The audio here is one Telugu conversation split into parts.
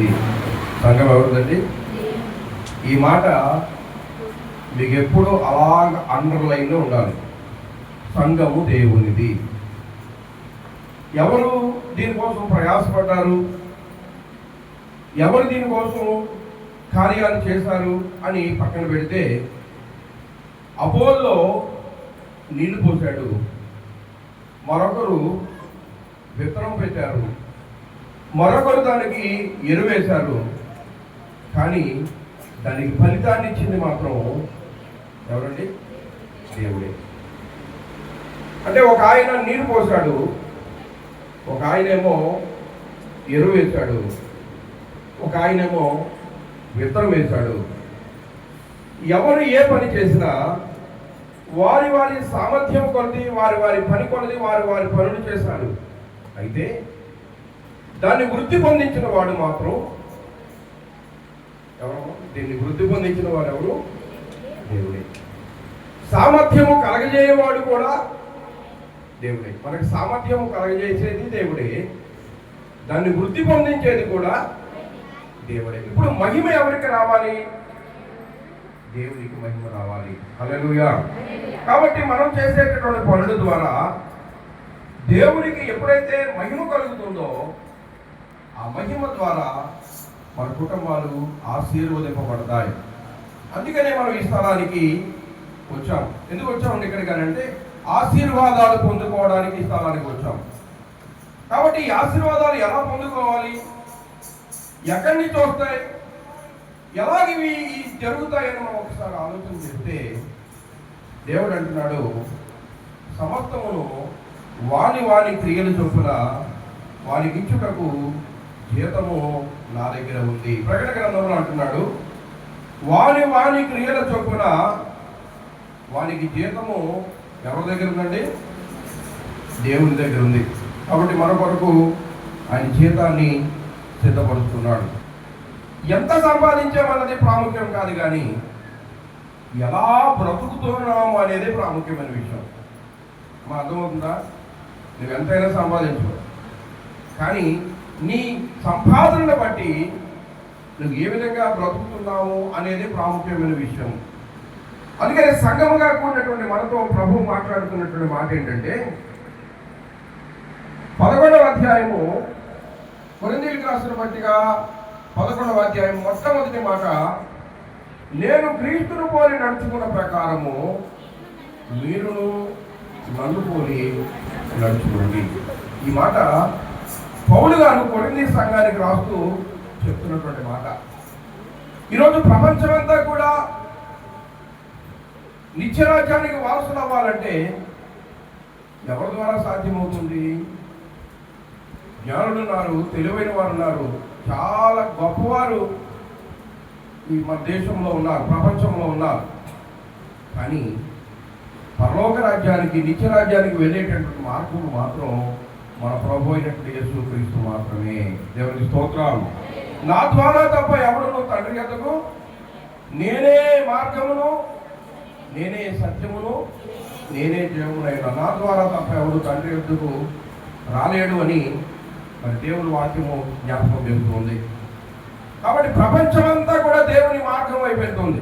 ఉంది. సంఘం ఎవరిదండి? ఈ మాట మీకు ఎప్పుడూ అలాగ అండర్లైన్లో ఉండాలి. సంఘము దేవునిది. ఎవరు దీనికోసం ప్రయాసపడ్డారు? ఎవరు దీనికోసం కార్యాలు చేశారు అని పక్కన పెడితే అపోల్లో నీళ్ళు పోశాడు. మరొకరు విత్తనం పెట్టారు. మరొకరు దానికి ఎరువేశారు. కానీ దానికి ఫలితాన్ని ఇచ్చింది మాత్రం ఎవరండి? దేవుడే. అంటే ఒక ఆయన నీరు పోసాడు ఒక ఆయనేమో ఎరువు వేశాడు. ఒక ఆయనేమో విత్తనం వేశాడు. ఎవరు ఏ పని చేసినా వారి వారి సామర్థ్యం కొలది వారి వారి పని కొలది వారి వారి పనులు చేశారు అయితే దాన్ని వృద్ధి పొందించిన వాడు మాత్రం ఎవరు? దీన్ని వృద్ధి పొందించిన వారు ఎవరు? దేవుడే. సామర్థ్యము కలగజేయవాడు కూడా దేవుడే. మనకి సామర్థ్యము కలగజేసేది దేవుడే. దాన్ని వృద్ధి పొందించేది కూడా దేవుడే. ఇప్పుడు మహిమ ఎవరికి రావాలి? దేవునికి మహిమ రావాలి. అలలుయా కాబట్టి మనం చేసేటటువంటి పనుల ద్వారా దేవునికి ఎప్పుడైతే మహిమ కలుగుతుందో ఆ మహిమ ద్వారా మన కుటుంబాలు ఆశీర్వదింపబడతాయి. అందుకనే మనం ఈ స్థలానికి వచ్చాం. ఎందుకు వచ్చామండి ఇక్కడికి అంటే ఆశీర్వాదాలు పొందుకోవడానికి ఈ స్థలానికి వచ్చాం. కాబట్టి ఈ ఆశీర్వాదాలు ఎలా పొందుకోవాలి? ఎక్కడి నుంచి వస్తాయి? ఎలాగ ఇవి జరుగుతాయని మనం ఒకసారి ఆలోచన చేస్తే దేవుడు అంటున్నాడు సమస్తమును వాని వాని క్రియలు చొప్పున వానికి ఇచ్చుటకు జీతము నా దగ్గర ఉంది. ప్రకటన గ్రంథంలో అంటున్నాడు వాని వాని క్రియల చొప్పున వానికి జీతము ఎవరి దగ్గర ఉందండి? దేవుని దగ్గర ఉంది. కాబట్టి మన కొరకు ఆయన జీతాన్ని సిద్ధపరుస్తున్నాడు. ఎంత సంపాదించామన్నది ప్రాముఖ్యం కాదు కానీ ఎలా బ్రతుకుతున్నాము అనేది ప్రాముఖ్యమైన విషయం. మా అర్థమవుతుందా? నువ్వు ఎంతైనా సంపాదించు కానీ నీ సంపాదనను బట్టి నువ్వు ఏ విధంగా బ్రతుకుతున్నావు అనేది ప్రాముఖ్యమైన విషయం. అందుకని సంఘముగా కూడినటువంటి మనతో ప్రభు మాట్లాడుతున్నటువంటి మాట ఏంటంటే పదకొండవ అధ్యాయము కొరిందీలకు రాసిన పట్టిగా పదకొండవ అధ్యాయం మొట్టమొదటి మాట నేను క్రీస్తును పోలి నడుచుకున్న ప్రకారము మీరును నన్ను పోలి నడుచుకోండి. ఈ మాట పౌలు గారు కొరింది సంఘానికి రాస్తూ చెప్తున్నటువంటి మాట. ఈరోజు ప్రపంచమంతా కూడా నిత్యరాజ్యానికి వారసులు అవ్వాలంటే ఎవరి ద్వారా సాధ్యమవుతుంది? జ్ఞానులు ఉన్నారు తెలివైన వారు ఉన్నారు చాలా గొప్పవారు ఈ మన దేశంలో ఉన్నారు ప్రపంచంలో ఉన్నారు. కానీ పరలోక రాజ్యానికి నిత్య రాజ్యానికి వెళ్ళేటటువంటి మార్గం మాత్రం మన ప్రభు అయినటువంటి యేసు క్రీస్తు మాత్రమే. దేవుని స్తోత్రాలు. నా ద్వారా తప్ప ఎవడను తండ్రి ఎద్దకు నేనే మార్గమును నేనే సత్యమును నేనే దేవుడైన నా ద్వారా తప్ప ఎవడు తండ్రి ఎద్దుకు రాలేడు అని మరి దేవుని వాక్యము జ్ఞాపకం చెబుతుంది కాబట్టి ప్రపంచమంతా కూడా దేవుని మార్గం అయిపోతుంది వెళ్తుంది.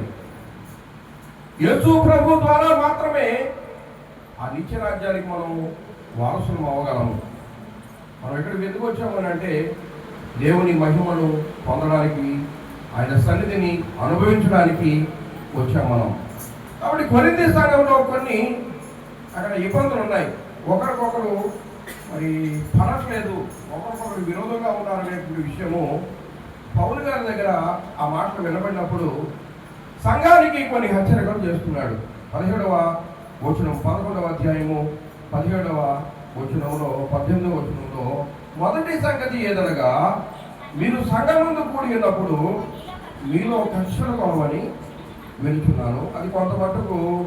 యేసు ప్రభు ద్వారా మాత్రమే ఆ నిత్య రాజ్యానికి మనం వారసులం అవ్వగలము. మనం ఎక్కడికి ఎందుకు వచ్చామని అంటే దేవుని మహిమను పొందడానికి ఆయన సన్నిధిని అనుభవించడానికి వచ్చాం మనం. కాబట్టి కొరింది సంఘంలో కొన్ని అక్కడ ఇబ్బందులు ఉన్నాయి. ఒకరికొకరు మరి పడట్లేదు. ఒకరికొకరు విరోధంగా ఉన్నారనేటువంటి విషయము పౌలు గారి దగ్గర ఆ మాటలు వినబడినప్పుడు సంఘానికి కొన్ని హెచ్చరికలు చేస్తున్నాడు. పదిహేడవ వచనం పదకొండవ అధ్యాయము పదిహేడవ వచనంలో పద్దెనిమిదవ వచనంలో మొదటి సంగతి ఏదనగా మీరు సంఘమందు ముందు కూడి ఉన్నప్పుడు మీలో కక్షలు కొనవని వింటున్నాను. అది కొంత మటుకు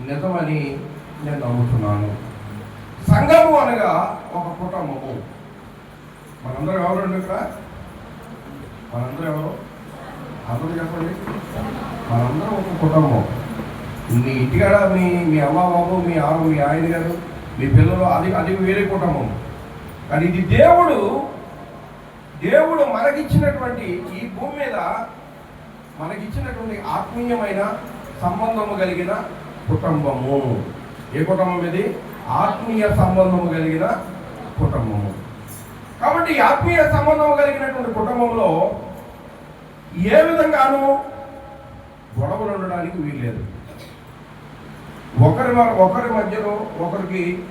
నిజమని నేను నమ్ముతున్నాను. సంఘము అనగా ఒక కుటుంబము. మనందరూ ఎవరండి ఇక్కడ? మనందరూ ఎవరు? అందరూ చెప్పండి. మనందరం ఒక కుటుంబం. మీ ఇంటికాడ మీ మీ అమ్మ బాబు మీ ఆరు మీ ఆయన గారు మీ పిల్లలు అది అది వేరే కుటుంబం కానీ ఇది దేవుడు దేవుడు మనకిచ్చినటువంటి ఈ భూమి మీద మనకిచ్చినటువంటి ఆత్మీయమైన సంబంధము కలిగిన కుటుంబము. ఏ కుటుంబం ఇది? ఆత్మీయ సంబంధము కలిగిన కుటుంబము. కాబట్టి ఆత్మీయ సంబంధం కలిగినటువంటి కుటుంబంలో ఏ విధంగానూ గొడవలు ఉండడానికి వీల్లేదు. ఒకరి ఒకరి మధ్యలో ఒకరికి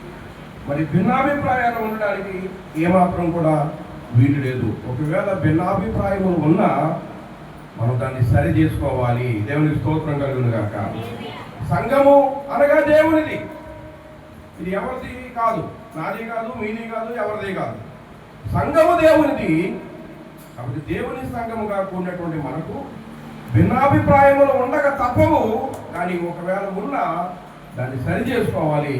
మరి భిన్నాభిప్రాయాలు ఉండడానికి ఏమాత్రం కూడా వీలు లేదు. ఒకవేళ భిన్నాభిప్రాయములు ఉన్నా మనం దాన్ని సరి చేసుకోవాలి. దేవుని స్తోత్రం కలుగును గాక. సంఘము అనగా దేవునిది. ఇది ఎవరిది కాదు. నాది కాదు మీది కాదు ఎవరిది కాదు. సంఘము దేవునిది. కాబట్టి దేవుని సంఘముగా కూడినటువంటి మనకు భిన్నాభిప్రాయములు ఉండక తప్పవు. కానీ ఒకవేళ ఉన్నా దాన్ని సరి చేసుకోవాలి.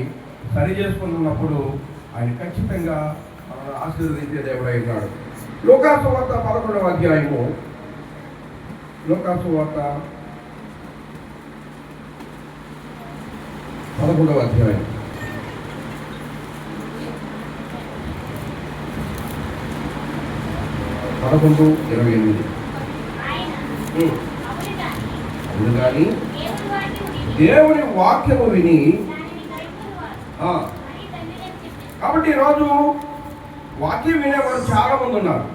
సరి చేసుకున్నప్పుడు ఆయన ఖచ్చితంగా మనల్ని ఆశీర్వదించే దేవుడై ఉన్నాడు. లోకాసు వార్త పదకొండవ అధ్యాయము. లోకాసు వార్త పదకొండవ అధ్యాయం. పదకొండు ఇరవై ఎనిమిది. అవును కానీ దేవుని వాక్యము విని కాబట్టి ఈరోజు వాక్యం వినేవారు చాలా మంది ఉన్నారు.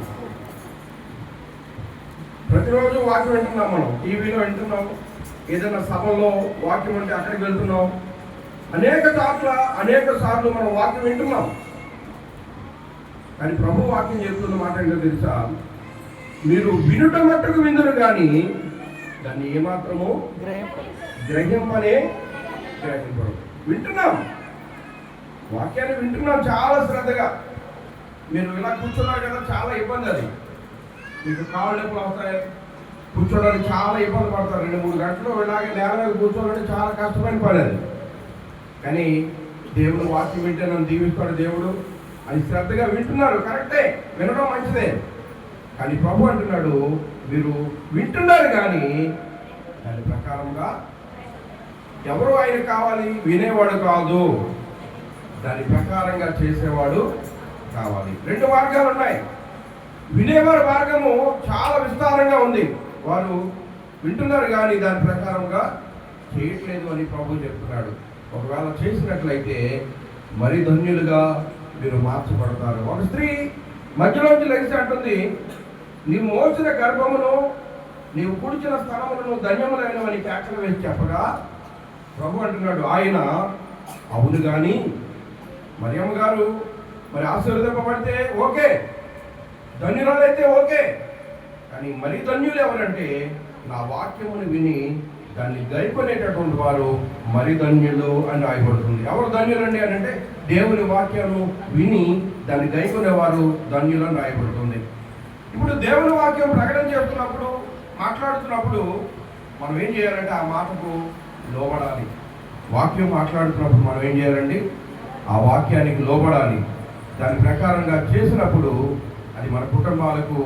ప్రతిరోజు వాక్యం వింటున్నాం మనం టీవీలో వింటున్నాం ఏదైనా సభలో వాక్యం అంటే అక్కడికి వెళ్తున్నాం. అనేక చోట్ల అనేక సార్లు మనం వాక్యం వింటున్నాం. కానీ ప్రభు వాక్యం చెప్తున్న మాట ఏంటో తెలుసా? మీరు వినుట మట్టుకు విందురు కానీ దాన్ని ఏమాత్రము గ్రహింపనే గ్రహింపరు వింటున్నాం? వాక్యాన్ని వింటున్నాం చాలా శ్రద్ధగా. మీరు ఇలా కూర్చున్నారు కదా చాలా ఇబ్బంది అది. మీకు కాళ్ళు నొప్పులు అవుతాయి కూర్చోడానికి చాలా ఇబ్బంది పడతారు. రెండు మూడు గంటలు ఇలాగే నేల మీద కూర్చోవాలంటే చాలా కష్టమైన పడేది కానీ దేవుడు వాక్యం వింటే నన్ను దీవిస్తాడు దేవుడు. అని శ్రద్ధగా వింటున్నారు. కరెక్టే. వినడం మంచిదే. కానీ ప్రభు అంటున్నాడు మీరు వింటున్నారు కానీ దాని ప్రకారంగా ఎవరు ఆయన కావాలి వినేవాడు కాదు. దాని ప్రకారంగా చేసేవాడు కావాలి. రెండు మార్గాలు ఉన్నాయి. వినేవారి మార్గము చాలా విస్తారంగా ఉంది. వారు వింటున్నారు కానీ దాని ప్రకారంగా చేయట్లేదు అని ప్రభు చెప్తున్నాడు. ఒకవేళ చేసినట్లయితే మరి ధన్యులుగా మీరు మార్చబడతారు. ఒక స్త్రీ మధ్యలోంచి లెగిసి అంటుంది నీ మోచిన గర్భమును నీవు కుడిచిన స్థలములను ధన్యములైనవని కేకలు వేసి చెప్పగా ప్రభు అంటున్నాడు ఆయన అవును కానీ మరియమ్మ గారు మరి ఆశీర్వదింపబడితే ఓకే ధన్యురాలైతే ఓకే కానీ మరి ధన్యులు ఎవరంటే నా వాక్యమును విని దాన్ని గైకొనేటటువంటి వారు మరి ధన్యులు అని రాయబడుతుంది. ఎవరు ధన్యులండి అని అంటే దేవుని వాక్యాలు విని దాన్ని గైకొనేవారు ధన్యులు అని రాయబడుతుంది. ఇప్పుడు దేవుని వాక్యం ప్రకటన చేస్తున్నప్పుడు మాట్లాడుతున్నప్పుడు మనం ఏం చేయాలంటే ఆ మాటకు లోబడాలి. వాక్యం మాట్లాడుతున్నప్పుడు మనం ఏం చేయాలండి? ఆ వాక్యానికి లోబడాలి. దాని ప్రకారంగా చేసినప్పుడు అది మన కుటుంబాలకు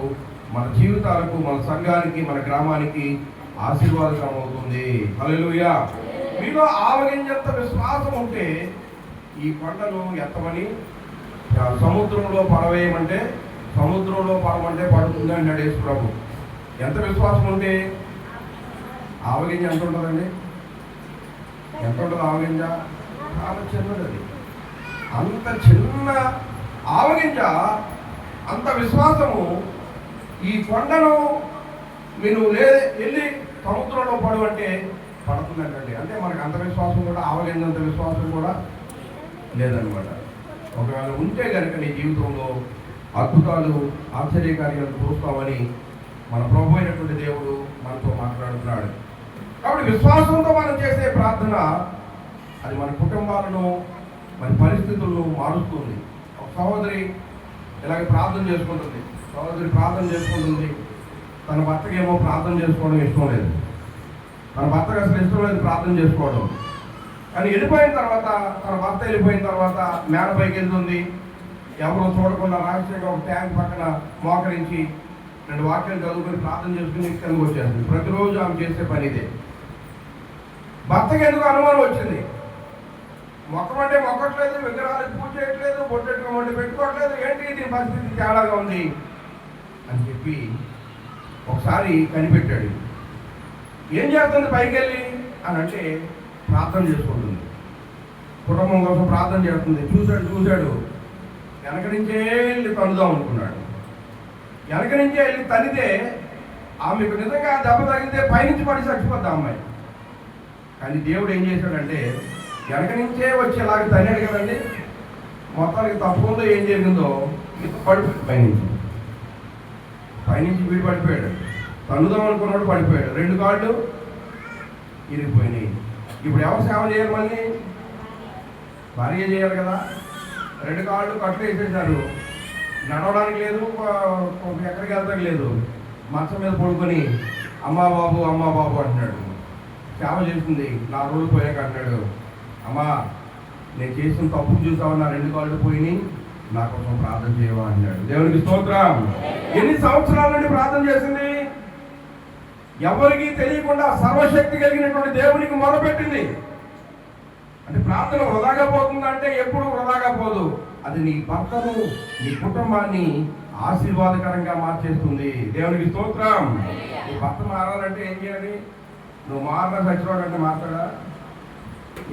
మన జీవితాలకు మన సంఘానికి మన గ్రామానికి ఆశీర్వాదకరం అవుతుంది. హలోయా మీలో ఆవగింజంత విశ్వాసం ఉంటే ఈ కొండను ఎత్తమని సముద్రంలో పడవేయమంటే సముద్రంలో పడమంటే పడుతుంది అన్నాడు యేసు ప్రభు ఎంత విశ్వాసం ఉంటే ఆవగింజ ఎంత ఉంటుందండి? ఎంత ఉంటుంది ఆవగింజ చాలా చిన్నది. అది అంత చిన్న ఆవగింజ అంత విశ్వాసము ఈ కొండను మీరు లే వెళ్ళి సముద్రంలో పడవంటే అంటే పడుతుందంటండి. అంటే మనకు అంత విశ్వాసం కూడా ఆవగింజంత విశ్వాసం కూడా లేదనమాట. ఒకవేళ ఉంటే కనుక నీ జీవితంలో అద్భుతాలు ఆశ్చర్యకార్యాలు చూస్తామని మన ప్రభు అయినటువంటి దేవుడు మనతో మాట్లాడుతున్నాడు. కాబట్టి విశ్వాసంతో మనం చేసే ప్రార్థన అది మన కుటుంబాలను మన పరిస్థితులను మారుస్తుంది. ఒక సహోదరి ఇలాగ ప్రార్థన చేసుకుంటుంది. సహోదరి ప్రార్థన చేసుకుంటుంది. తన భర్తకి ఏమో ప్రార్థన చేసుకోవడం ఇష్టం లేదు. తన భర్తకు అసలు ఇష్టం లేదు ప్రార్థన చేసుకోవడం. కానీ వెళ్ళిపోయిన తర్వాత తన భర్త వెళ్ళిపోయిన తర్వాత మేడపైకి వెళ్తుంది. ఎవరో చూడకుండా రహస్యంగా ఒక ట్యాంక్ పక్కన మోకరించి రెండు వాక్యాలు చదువుకొని ప్రార్థన చేసుకుని కిందకు వచ్చేస్తుంది. ప్రతిరోజు ఆమె చేసే పని ఇదే. భర్తకి ఎందుకు అనుమానం వచ్చింది? మొక్కమంటే మొక్కట్లేదు విగ్రహాలకు పూజ చేయట్లేదు బొట్టెట్టుకోమంటే పెట్టుకోవట్లేదు. ఏంటి దీని పరిస్థితి తేడాగా ఉంది? అని చెప్పి ఒకసారి కనిపెట్టాడు. ఏం చేస్తుంది పైకి వెళ్ళి అని అంటే ప్రార్థన చేసుకుంటుంది. కుటుంబం కోసం ప్రార్థన చేస్తుంది. చూశాడు చూశాడు. వెనక నుంచే వెళ్ళి తనుదాం అనుకున్నాడు. వెనక నుంచే వెళ్ళి తనితే ఆమెకు నిజంగా దెబ్బ తగిలితే పైనుంచి పడి చచ్చిపోద్ది అమ్మాయి. కానీ దేవుడు ఏం చేశాడంటే వెనక నుంచే వచ్చేలాగా తన్నాడు కదండి. మొత్తానికి తప్పకుండా ఏం జరిగిందో పడిపోయాడు పైనుంచి. పైనుంచి వీడు పడిపోయాడు. తన్నుదాం అనుకున్నాడు పడిపోయాడు. రెండు కాళ్ళు ఇరిగిపోయినాయి. ఇప్పుడు ఎవరు సేవ చేయాలి మళ్ళీ? భార్య చేయాలి కదా. రెండు కాళ్ళు కట్లు వేసేసారు నడవడానికి లేదు ఎక్కడికి వెళ్తానికి లేదు. మంచం మీద పడుకొని అమ్మా బాబు అమ్మా బాబు అంటున్నాడు. సేవ చేస్తుంది. నా రోజులు పోయాక అన్నాడు అమ్మా నేను చేసిన తప్పు చూసావు? నా రెండు కాళ్ళు పోయినాయి. నా కోసం ప్రార్థన చేయవా? అన్నాడు. దేవునికి స్తోత్రం. ఎన్ని సంవత్సరాల నుండి ప్రార్థన చేసింది? ఎవరికి తెలియకుండా సర్వశక్తి కలిగినటువంటి దేవునికి మొదలుపెట్టింది అంటే ప్రార్థన వృధాగా పోతుందంటే ఎప్పుడు వృధాగా పోదు. అది నీ భర్తను నీ కుటుంబాన్ని ఆశీర్వాదకరంగా మార్చేస్తుంది. దేవునికి స్తోత్రం. నీ భర్త మారాలంటే ఏం చేయాలి? నువ్వు మారిన సచివాడు అంటే మాట్లాడా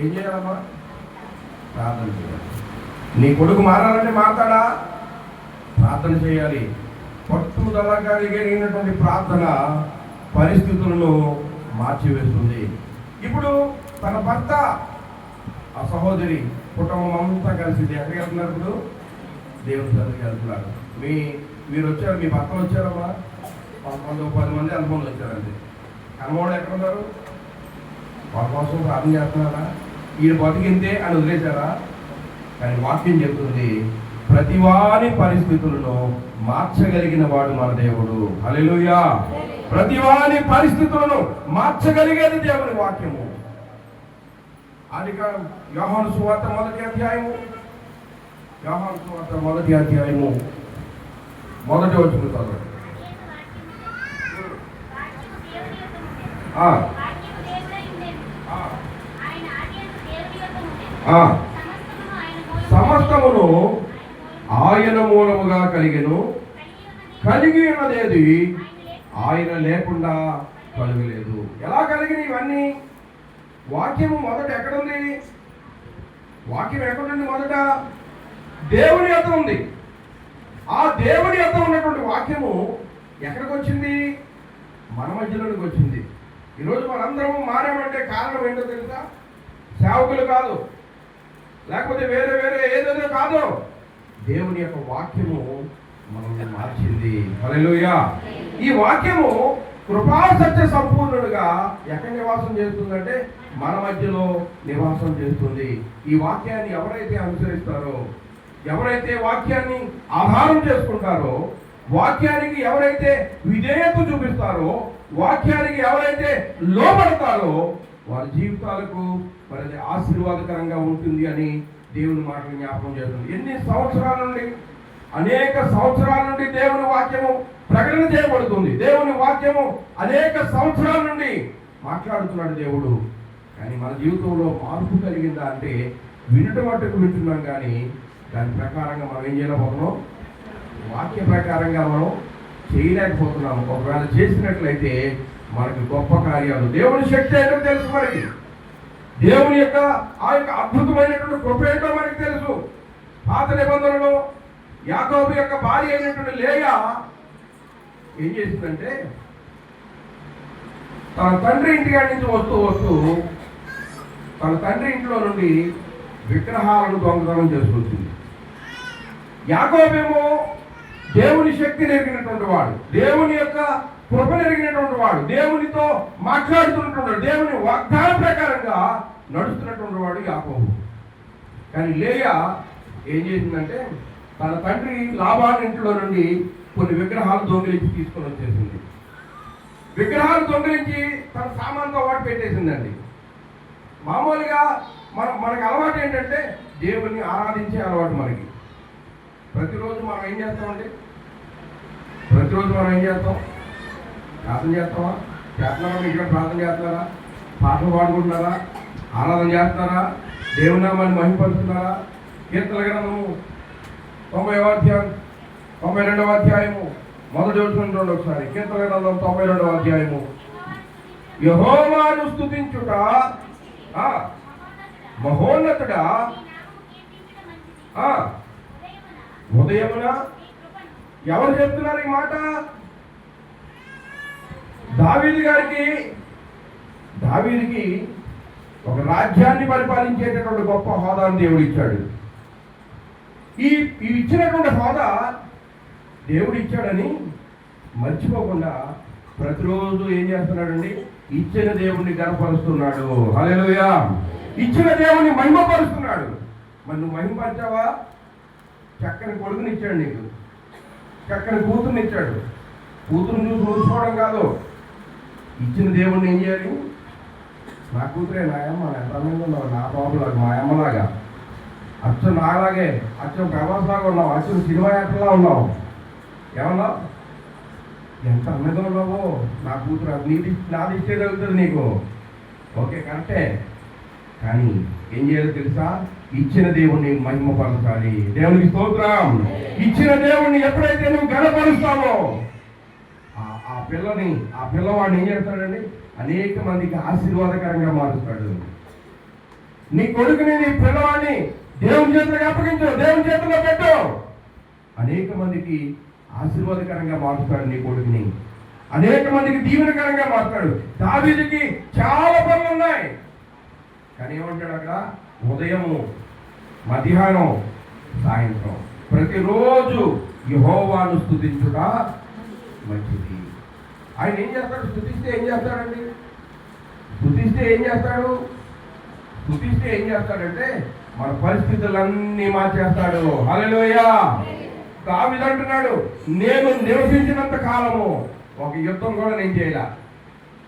ఏం చేయాలమ్మా? ప్రార్థన చేయాలి. నీ కొడుకు మారాలంటే మాట్లాడా ప్రార్థన చేయాలి. పట్టుదల కలిగినటువంటి ప్రార్థన పరిస్థితులను మార్చివేస్తుంది. ఇప్పుడు తన భర్త ఆ సహోదరి కుటుంబం అంతా కలిసి ఎక్కడికి వెళ్తున్నారు ఇప్పుడు? దేవుని సన్నిధికి వెళ్తున్నారు. మీ మీరు వచ్చారు మీ భర్తలు వచ్చారమ్మా? కొంతమంది పది మంది అనుభవం వచ్చారండి. కనవాళ్ళు ఎక్కడున్నారు? వాళ్ళ కోసం ప్రార్థన చేస్తున్నారా? ఈయన బతికిందే అని వదిలేశారా? కానీ వాక్యం చెప్తుంది ప్రతివాని పరిస్థితులను మార్చగలిగిన వాడు మన దేవుడు. హల్లెలూయా. ప్రతివాని పరిస్థితులను మార్చగలిగేది దేవుని వాక్యము. అదిక యోహాను సువార్త మొదటి అధ్యాయము. యోహాను సువార్త మొదటి అధ్యాయము. మొదటి వచ్చిన చదవండి వాక్యము దేవుని యొక్క ఉండేది. ఆ, వాక్యము దేవుడై ఉండేది. ఆ, ఆయన ఆదియందు దేవుని యొక్క ఉండేది. ఆ. సమస్తమును ఆయన మూలముగా సమస్తమును ఆయన కలిగి ఉన్నదేది ఆయన లేకుండా కలగలేదు. ఎలా కలిగిన ఇవన్నీ? వాక్యము మొదట ఎక్కడుంది? వాక్యం ఎక్కడుంది మొదట? దేవుని యొక్క ఉంది. ఆ దేవుని యొక్క ఉన్నటువంటి వాక్యము ఎక్కడికి వచ్చింది మన మధ్యలోనికి వచ్చింది. ఈరోజు మనందరము మారామంటే కారణం ఏంటో తెలుసా? సేవకులు కాదు. లేకపోతే వేరే వేరే ఏదేదో కాదు. దేవుని యొక్క వాక్యము మనల్ని మార్చింది. హల్లెలూయా. ఈ వాక్యము కృపా సత్య సంపూర్ణుడుగా ఎక్కడ నివాసం చేస్తుందంటే మన మధ్యలో నివాసం చేస్తుంది. ఈ వాక్యాన్ని ఎవరైతే అనుసరిస్తారో ఎవరైతే వాక్యాన్ని ఆధారం చేసుకుంటారో వాక్యానికి ఎవరైతే విధేయత చూపిస్తారో వాక్యానికి ఎవరైతే లోపడతారో వారి జీవితాలకు మరి ఆశీర్వాదకరంగా ఉంటుంది అని దేవుని మాటలు జ్ఞాపకం చేస్తుంది. ఎన్ని సంవత్సరాల నుండి అనేక సంవత్సరాల నుండి దేవుని వాక్యము ప్రకటన చేయబడుతుంది. దేవుని వాక్యము అనేక సంవత్సరాల నుండి మాట్లాడుతున్నాడు దేవుడు. కానీ మన జీవితంలో మార్పు కలిగిందా అంటే వినటం మట్టుకు వింటున్నాం కానీ దాని ప్రకారంగా మనం ఏం చేయలేకపోతున్నాం? వాక్య ప్రకారంగా మనం చేయలేకపోతున్నాము. ఒకవేళ చేసినట్లయితే మనకి గొప్ప కార్యాలు. దేవుని శక్తి ఏంటో తెలుసు మనకి? దేవుని యొక్క ఆ యొక్క అద్భుతమైనటువంటి కృప ఏంటో మనకి తెలుసు. పాత నిబంధనలో యాకోబు యొక్క భార్య అయినటువంటి లేయ ఏం చేసిందంటే తన తండ్రి ఇంటికాడి నుంచి వస్తూ వస్తూ తన తండ్రి ఇంట్లో నుండి విగ్రహాలను దొంగతనం చేసుకొచ్చింది. యాకోబేమో దేవుని శక్తి నెరిగినటువంటి వాడు. దేవుని యొక్క కృప నెరిగినటువంటి వాడు. దేవునితో మాట్లాడుతున్నటువంటి దేవుని వాగ్దాన ప్రకారంగా నడుస్తున్నటువంటి వాడు యాకోబు. కానీ లేయ ఏం చేసిందంటే తన తండ్రి లాభాల ఇంట్లో నుండి కొన్ని విగ్రహాలు దొంగిలించి తీసుకొని వచ్చేసింది. విగ్రహాలు దొంగిలించి తన సామాన్తో వాటి పెట్టేసిందండి. మామూలుగా మన మనకు అలవాటు ఏంటంటే దేవుని ఆరాధించే అలవాటు మనకి. ప్రతిరోజు మనం ఏం చేస్తామండి? ప్రతిరోజు మనం ఏం చేస్తాం? ప్రార్థన చేస్తావా? చేస్తున్నారా మీ ఇంట్లో ప్రార్థన చేస్తున్నారా? పాటలు పాడుకుంటున్నారా? ఆరాధన చేస్తున్నారా? దేవుని నామాన్ని మహిమపరుస్తున్నారా కీర్తన గ్రంథము తొంభై అధ్యాయం తొంభై రెండవ అధ్యాయము. మొదటి వచ్చిన ఒకసారి. కీర్తన గ్రంథం తొంభై రెండవ అధ్యాయము. యహోవాను స్థుతించుట మహోన్నతుడా? ఆ, ఉదయమున? ఎవరు చెప్తున్నారు ఈ మాట? దావీది గారికి దావీదికి ఒక రాజ్యాన్ని పరిపాలించేటటువంటి గొప్ప హోదాను దేవుడు ఇచ్చాడు. ఈ ఇచ్చినటువంటి హోదా దేవుడు ఇచ్చాడని మర్చిపోకుండా ప్రతిరోజు ఏం చేస్తున్నాడండి? ఇచ్చిన దేవుణ్ణి గర్వపరుస్తున్నాడు హలోయా ఇచ్చిన దేవుణ్ణి మహిమపరుస్తున్నాడు. మరి నువ్వు మహిమపరిచావా? చక్కని కొడుకుని ఇచ్చాడు నీకు. అక్కడ కూతురుని ఇచ్చాడు? కూతురుని చూసి ఊరుకోవడం కాదు. ఇచ్చిన దేవుడిని ఏం చేయాలి? నా కూతురే నా అమ్మ ఎంత ఉన్నావు నా బాబులాగా మా అమ్మలాగా. అచ్చం నాలాగే అచ్చం ప్రభాస్ లాగా ఉన్నావు అచ్చం సినిమా యాక్టర్లా ఉన్నావు. ఏమన్నా ఎంత అమ్మేదో ఉన్నావో నా కూతురు అది నీది నాది ఇచ్చే తగ్గుతుంది నీకు. ఓకే కరెక్టే. కానీ ఏం చేయాలో తెలుసా? ఇచ్చిన దేవుణ్ణి మహిమపరచాలి దేవునికి స్తోత్రం. ఇచ్చిన దేవుణ్ణి ఎప్పుడైతే నువ్వు గణపరుస్తావో ఆ- పిల్లని ఆ పిల్లవాడిని ఏం చేస్తాడండి? అనేక మందికి ఆశీర్వాదకరంగా మారుస్తాడు. నీ కొడుకుని నీ పిల్లవాడిని దేవుని చేతులకు అప్పగించు దేవుని చేతుల్లో పెట్టు. అనేక మందికి ఆశీర్వాదకరంగా మారుస్తాడు నీ కొడుకుని. అనేక మందికి దీవెనకరంగా మారుతాడు దావీదికి చాలా పనులు ఉన్నాయి. కానీ ఏమంటాడు అక్కడ? ఉదయము మధ్యాహ్నం సాయంత్రం. ప్రతిరోజు యహోవాను స్థుతించుట మంచిది. ఆయన ఏం చేస్తాడు? స్థుతిస్తే ఏం చేస్తాడండి? స్థుతిస్తే ఏం చేస్తాడు? స్థుతిస్తే ఏం చేస్తాడంటే మన పరిస్థితులన్నీ మార్చేస్తాడు. హల్లెలూయా! దావీదు అంటున్నాడు నేను నివసించినంత కాలము ఒక యుద్ధం కూడా నేను చేయాల.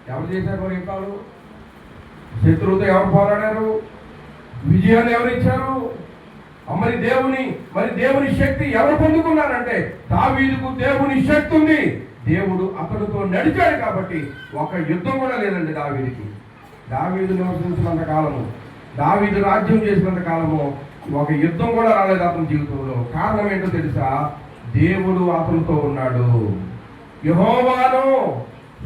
ఎవరు చేశారు మరి యుద్ధాలు? శత్రువుతో ఎవరు పోరాడారు? విజయాన్ని ఎవరు ఇచ్చారు? మరి దేవుని మరి దేవుని శక్తి ఎవరు పొందుకున్నారంటే దావీదుకు దేవుని శక్తి ఉంది. దేవుడు అతనితో నడిచాడు కాబట్టి ఒక యుద్ధం కూడా లేదండి దావీదికి. దావీదు నివసించినంత కాలము దావీదు రాజ్యం చేసినంత కాలము ఒక యుద్ధం కూడా రాలేదు అతని జీవితంలో. కారణం ఏంటో తెలుసా? దేవుడు అతనితో ఉన్నాడు. యహోవాను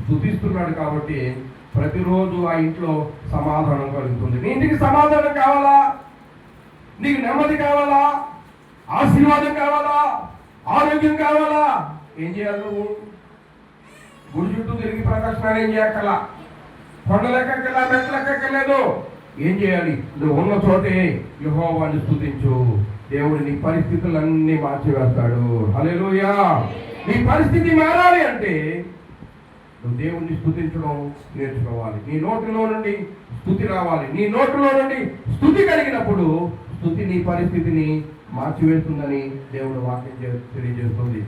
స్థుతిస్తున్నాడు కాబట్టి ప్రతిరోజు ఆ ఇంట్లో సమాధానం కలుగుతుంది. నీ ఇంటికి సమాధానం కావాలా? నీకు నెమ్మది కావాలా? ఆశీర్వాదం కావాలా? ఆరోగ్యం కావాలా? ఏం చేయాలి నువ్వు? గుడి చుట్టూ తిరిగి ప్రదక్షిణాలు ఏం చేయక్కల కొండలెక్కక్కలా మెట్లెక్కలేదు ఏం చేయాలి? నువ్వు ఉన్న చోటే యహోవాన్ని స్థుతించు దేవుడు నీ పరిస్థితులన్నీ మార్చివేస్తాడు. హల్లెలూయా! నీ పరిస్థితి మారాలి అంటే నువ్వు దేవుణ్ణి స్థుతించడం నేర్చుకోవాలి నీ నోటిలో నుండి స్థుతి రావాలి. నీ నోటిలో నుండి స్థుతి కలిగినప్పుడు స్థుతి నీ పరిస్థితిని మార్చివేస్తుందని దేవుడు వాక్యం చే- తెలియజేస్తుంది.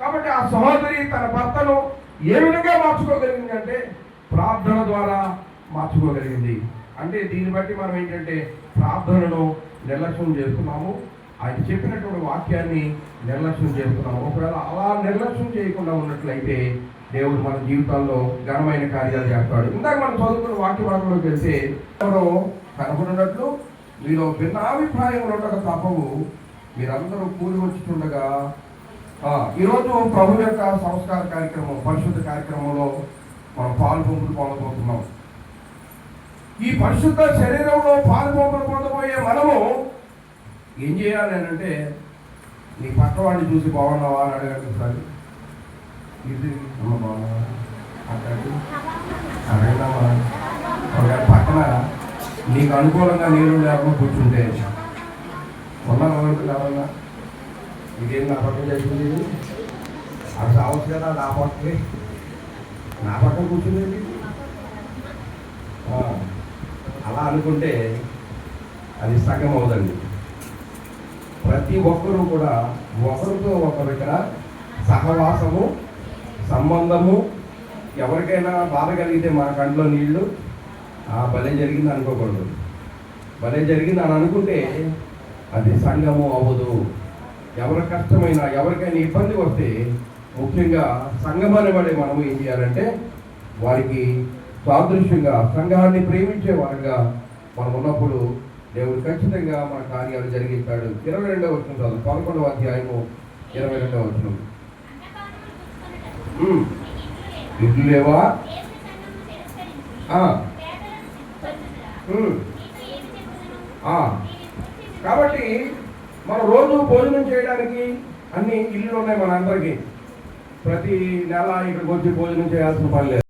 కాబట్టి ఆ సహోదరి తన భర్తను ఏ విధంగా మార్చుకోగలిగింది అంటే ప్రార్థన ద్వారా మార్చుకోగలిగింది. అంటే దీన్ని బట్టి మనం ఏంటంటే ప్రార్థనను నిర్లక్ష్యం చేస్తున్నాము. ఆయన చెప్పినటువంటి వాక్యాన్ని నిర్లక్ష్యం చేస్తున్నాము. ఒకవేళ అలా నిర్లక్ష్యం చేయకుండా ఉన్నట్లయితే దేవుడు మన జీవితాల్లో ఘనమైన కార్యాలు చేస్తాడు. ఇందాక మనం చదువుకున్న వాక్య భాగంలో తెలిసే ఎవరో కనబడినట్లు మీలో భిన్నాభిప్రాయములు ఉండక తప్పవు. మీరందరూ కూలి వచ్చుతుండగా ఈరోజు ప్రభు యొక్క సంస్కార కార్యక్రమం పరిశుద్ధ కార్యక్రమంలో మనం పాలు పంపులు పొందబోతున్నాం ఈ పరిశుద్ధ శరీరంలో పాలు పంపులు పొందబోయే మనము ఏం చేయాలి అని అంటే నీ పక్కవాడిని చూసి బాగున్నావా అని అడగండి ఇది అమ్మ అక్కడికి అడగదామా ఒకవేళ పక్కన నీకు అనుకూలంగా నీళ్ళు లేకుండా కూర్చుంటే ఉన్నాను ఎవరన్నా ఇదేం నా పక్కన చేసింది అది రావచ్చు కదా నా పక్కకి నా పక్కన కూర్చుంది అలా అనుకుంటే అది సగం అవుదండి. ప్రతి ఒక్కరూ కూడా ఒకరితో ఒకరు ఇక్కడ సహవాసము సంబంధము ఎవరికైనా బాధ కలిగితే మా కంట్లో నీళ్ళు ఆ భలే జరిగింది అనుకోకూడదు. భలే జరిగింది అని అనుకుంటే అది సంఘము అవ్వదు. ఎవరి కష్టమైనా ఎవరికైనా ఇబ్బంది వస్తే ముఖ్యంగా సంఘం అనేవాడే మనం ఏం చేయాలంటే వారికి సాదృశ్యంగా సంఘాన్ని ప్రేమించే వారిగా మనం ఉన్నప్పుడు దేవుడు ఖచ్చితంగా మన కార్యాలు జరిగిస్తాడు. ఇరవై రెండవ వచ్చిన చదువు పదకొండవ అధ్యాయము ఇరవై రెండవ వచ్చినాం ఉమ్. ఇల్లు లేవా? ఆ, ఉమ్, ఆ. కాబట్టి మనం రోజు భోజనం చేయడానికి అన్ని ఇల్లు ఉన్నాయి మన అందరికీ ప్రతి నెల ఇక్కడికి వచ్చి భోజనం చేయాల్సిన పని లేదు